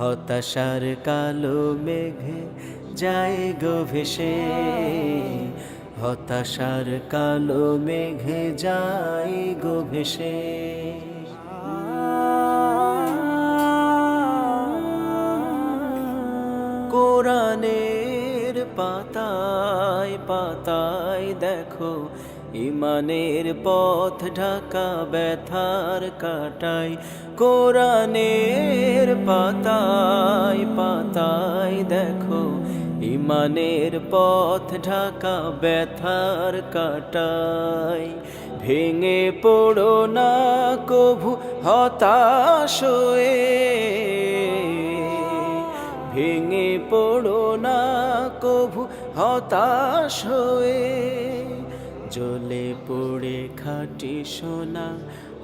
হতাশার কালো মেঘে যায় গো ভেসে। হতাশার কালো মেঘে যায় গো ভেসে। কোরআনের পাতায় পাতায় দেখো, ইমানের পথ ঢাকা ব্যথার কাটাই কোরআনের পাতায় পাতায় দেখো, ইমানের পথ ঢাকা ব্যথার কাটাই ভেঙে পড়ো না কভু হতাশ হয়ে ভেঙে পড়ো না, কভু হতাশ হয়ে জ্বলে পড়ে খাটি সোনা,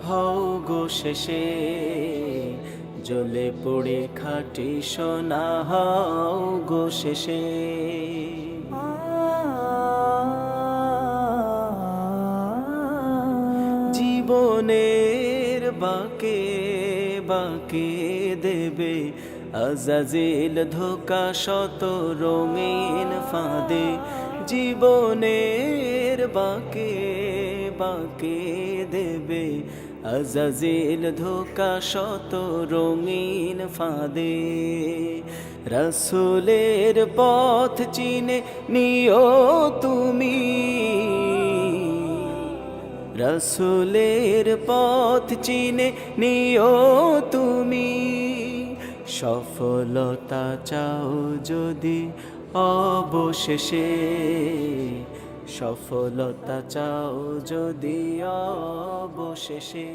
হও গো শেষে। জ্বলে পড়ে খাটি সোনা, হও গো শেষে। জীবনের বাকে বাকে দেবে। আজাজিল ধোকা শত রঙিন ফাঁদে। জীবনের বাকে বাকে দেবে। আজাজিল ধোকা শত রঙিন ফাঁদে। রসুলের পথ চিনে নিও তুমি রসুলের পথ চিনে নিও তুমি। সফলতা চাও যদি অবশেষে। সফলতা চাও যদি অবশেষে।